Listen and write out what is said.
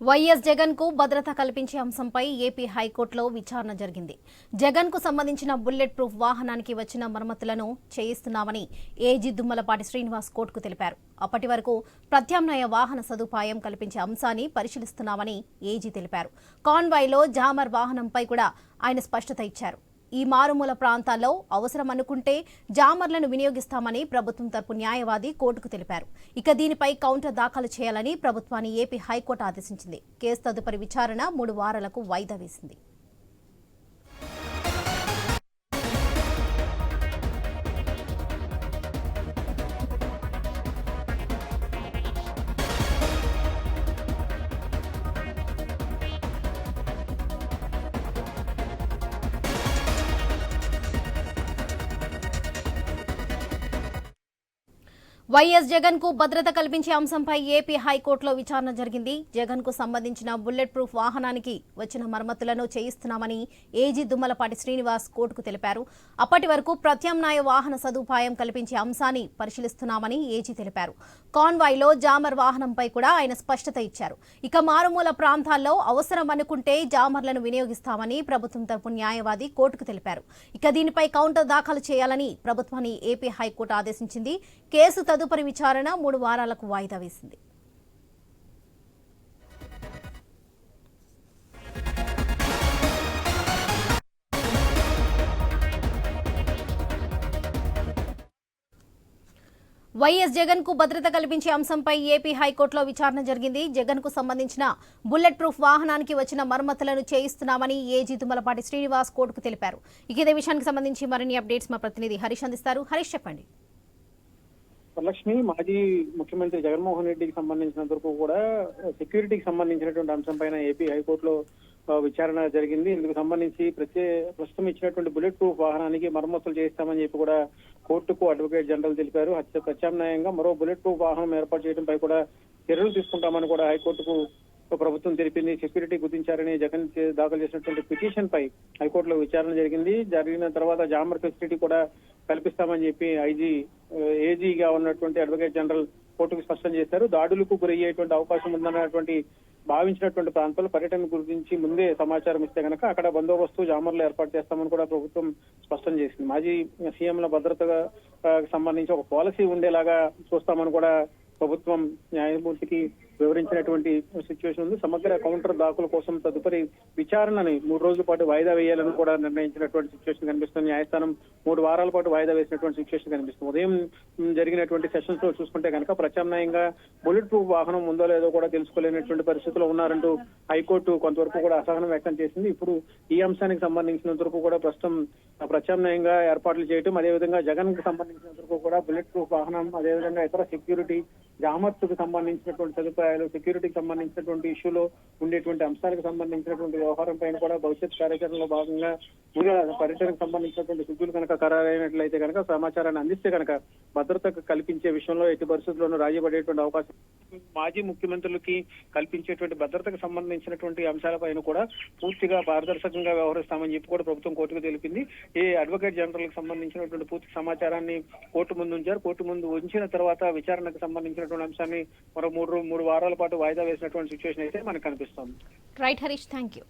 YS జగన్కు భద్రత కల్పించే అంశంపై ఏపీ హైకోర్టులో విచారణ జరిగింది. జగన్కు సంబంధించిన బుల్లెట్ ప్రూఫ్ వాహనానికి వచ్చిన మరమ్మతులను చేయిస్తున్నామని ఏజీ దుమ్మలపాటి శ్రీనివాస్ కోర్టుకు తెలిపారు. అప్పటి వరకు ప్రత్యామ్నాయ వాహన సదుపాయం కల్పించే అంశాన్ని పరిశీలిస్తున్నామని ఏజీ తెలిపారు. కాన్వాయ్లో జామర్ వాహనంపై కూడా ఆయన స్పష్టత ఇచ్చారు. ఈ మారుమూల ప్రాంతాల్లో అవసరం అనుకుంటే జామర్లను వినియోగిస్తామని ప్రభుత్వం తరపు న్యాయవాది కోర్టుకు తెలిపారు. ఇక దీనిపై కౌంటర్ దాఖలు చేయాలని ప్రభుత్వాన్ని ఏపీ హైకోర్టు ఆదేశించింది. కేసు తదుపరి విచారణ మూడు వారాలకు వాయిదా వేసింది. వైఎస్ జగన్కు భద్రత కల్పించే అంశంపై ఏపీ హైకోర్టులో విచారణ జరిగింది. జగన్కు సంబంధించిన బుల్లెట్ ప్రూఫ్ వాహనానికి వచ్చిన మరమ్మతులను చేయిస్తున్నామని ఏజీ దుమ్మలపాటి శ్రీనివాస్ కోర్టుకు తెలిపారు. అప్పటి వరకు ప్రత్యామ్నాయ వాహన సదుపాయం కల్పించే అంశాన్ని పరిశీలిస్తున్నామని ఏజీ తెలిపారు. కాన్వాయ్లో జామర్ వాహనంపై కూడా ఆయన స్పష్టత ఇచ్చారు. ఇక మారుమూల ప్రాంతాల్లో అవసరం అనుకుంటే జామర్లను వినియోగిస్తామని ప్రభుత్వం తరపు న్యాయవాది కోర్టుకు తెలిపారు. ఇక దీనిపై కౌంటర్ దాఖలు చేయాలని ప్రభుత్వాన్ని ఏపీ హైకోర్టు ఆదేశించింది. కేసు తదుపరి విచారణ మూడు వారాలకు వాయిదా వేసింది. వైఎస్ జగన్కు భద్రత కల్పించే అంశంపై ఏపీ హైకోర్టులో విచారణ జరిగింది. జగన్కు సంబంధించిన బుల్లెట్ ప్రూఫ్ వాహనానికి వచ్చిన మరమ్మతులను చేయిస్తున్నామని ఏజీ తుమ్మలపాటి శ్రీనివాస్ కోర్టుకు తెలిపారు. ఇక ఇదే విషయానికి సంబంధించి మరిన్ని అప్డేట్స్ మా ప్రతినిధి హరీష్ అందిస్తారు. హరీష్ చెప్పండి. వరలక్ష్మి మాజీ ముఖ్యమంత్రి జగన్మోహన్ రెడ్డికి సంబంధించినంత వరకు కూడా సెక్యూరిటీకి సంబంధించినటువంటి అంశం పైన ఏపీ హైకోర్టులో విచారణ జరిగింది. ఇందుకు సంబంధించి ప్రత్యే ప్రస్తుతం ఇచ్చినటువంటి బుల్లెట్ ప్రూఫ్ వాహనానికి మరమ్మతులు చేస్తామని చెప్పి కూడా కోర్టుకు అడ్వకేట్ జనరల్ తెలిపారు. హత్య ప్రత్యామ్నాయంగా మరో బుల్లెట్ ప్రూఫ్ వాహనం ఏర్పాటు చేయడంపై కూడా చర్యలు తీసుకుంటామని కూడా హైకోర్టుకు ప్రభుత్వం తెలిపింది. సెక్యూరిటీ గుర్తించారని జగన్ దాఖలు చేసినటువంటి పిటిషన్ పై హైకోర్టులో విచారణ జరిగింది. జరిగిన తర్వాత జామర్ ఫెసిలిటీ కూడా కల్పిస్తామని చెప్పి ఐజీ ఏజీగా ఉన్నటువంటి అడ్వకేట్ జనరల్ కోర్టుకు స్పష్టం చేశారు. దాడులకు గురయ్యేటువంటి అవకాశం ఉందన్నటువంటి భావించినటువంటి ప్రాంతాల్లో పర్యటన గురించి ముందే సమాచారం ఇస్తే కనుక అక్కడ బందోబస్తు జామర్లు ఏర్పాటు చేస్తామని కూడా ప్రభుత్వం స్పష్టం చేసింది. మాజీ సీఎంల భద్రతగా సంబంధించి ఒక పాలసీ ఉండేలాగా చూస్తామని కూడా ప్రభుత్వం న్యాయమూర్తికి వివరించినటువంటి సిచ్యువేషన్ ఉంది. సమగ్ర కౌంటర్ దాఖలు కోసం తదుపరి విచారణని మూడు రోజుల పాటు వాయిదా వేయాలని కూడా నిర్ణయించినటువంటి సిచ్యువేషన్ కనిపిస్తుంది. న్యాయస్థానం మూడు వారాల పాటు వాయిదా వేసినటువంటి సిచ్యువేషన్ కనిపిస్తుంది. ఉదయం జరిగినటువంటి సెషన్స్లో చూసుకుంటే కనుక ప్రత్యామ్నాయంగా బుల్లెట్ ప్రూఫ్ వాహనం ఉందో లేదో కూడా తెలుసుకోలేనటువంటి పరిస్థితిలో ఉన్నారంటూ హైకోర్టు కొంతవరకు కూడా అసహనం వ్యక్తం చేసింది. ఇప్పుడు ఈ అంశానికి సంబంధించినంత వరకు కూడా ప్రస్తుతం ప్రత్యామ్నాయంగా ఏర్పాట్లు చేయటం అదేవిధంగా జగన్కి సంబంధించినంత వరకు కూడా బుల్లెట్ ప్రూఫ్ వాహనం అదేవిధంగా ఇతర సెక్యూరిటీ జామత్తుకు సంబంధించినటువంటి సదుపాయాలు సెక్యూరిటీకి సంబంధించినటువంటి ఇష్యూలో ఉండేటువంటి అంశాలకు సంబంధించినటువంటి వ్యవహారం పైన కూడా భవిష్యత్ కార్యాచరణలో భాగంగా ముందుగా పర్యటనకు సంబంధించినటువంటి సిద్ధులు కనుక ఖరారైనట్లయితే కనుక సమాచారాన్ని అందిస్తే కనుక భద్రత కల్పించే విషయంలో ఎట్టి పరిస్థితుల్లోనూ రాజీ పడేటువంటి అవకాశం మాజీ ముఖ్యమంత్రులకి కల్పించేటువంటి భద్రతకు సంబంధించినటువంటి అంశాలపైన కూడా పూర్తిగా పారదర్శకంగా వ్యవహరిస్తామని చెప్పి కూడా ప్రభుత్వం కోర్టుకు తెలిపింది. ఏ అడ్వకేట్ జనరల్కి సంబంధించినటువంటి పూర్తి సమాచారాన్ని కోర్టు ముందు ఉంచారు. కోర్టు ముందు ఉంచిన తర్వాత విచారణకు సంబంధించినటువంటి అంశాన్ని మరో మూడు మూడు వారాల పాటు వాయిదా వేసినటువంటి సిచ్యువేషన్ అయితే మనకు కనిపిస్తోంది. Right Harish thank you